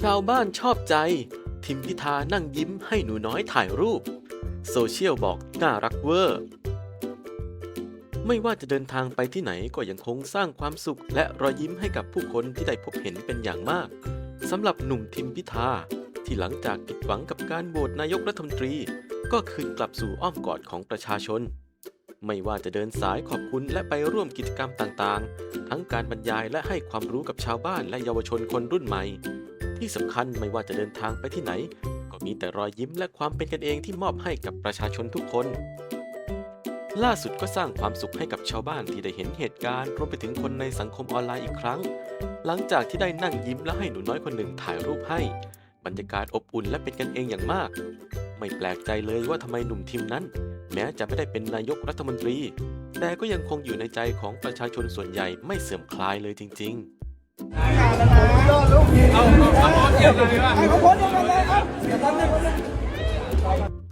ชาวบ้านชอบใจ ทิมพิธานั่งยิ้มให้หนูน้อยถ่ายรูป โซเชียลบอกน่ารักเวอร์ ไม่ว่าจะเดินทางไปที่ไหนก็ยังคงสร้างความสุขและรอยยิ้มให้กับผู้คนที่ได้พบเห็นเป็นอย่างมากสำหรับหนุ่มทิมพิธาที่หลังจากผิดหวังกับการโหวตนายกรัฐมนตรี ก็คืนกลับสู่อ้อมกอดของประชาชนไม่ว่าจะเดินสายขอบคุณและไปร่วมกิจกรรมต่างๆ ทั้งการบรรยายและให้ความรู้กับชาวบ้านและเยาวชนคนรุ่นใหม่ ที่สำคัญไม่ว่าจะเดินทางไปที่ไหน ก็มีแต่รอยยิ้มและความเป็นกันเองที่มอบให้กับประชาชนทุกคน ล่าสุดก็สร้างความสุขให้กับชาวบ้านที่ได้เห็นเหตุการณ์รวมไปถึงคนในสังคมออนไลน์อีกครั้ง หลังจากที่ได้นั่งยิ้มและให้หนูน้อยคนหนึ่งถ่ายรูปให้ บรรยากาศอบอุ่นและเป็นกันเองอย่างมาก ไม่แปลกใจเลยว่าทำไมหนุ่มทิมนั้น แม้จะไม่ได้เป็นนายกรัฐมนตรี แต่ก็ยังคงอยู่ในใจของประชาชนส่วนใหญ่ไม่เสื่อมคลายเลยจริง ๆ ให้เขาพ้นเดียวกันเลยครับ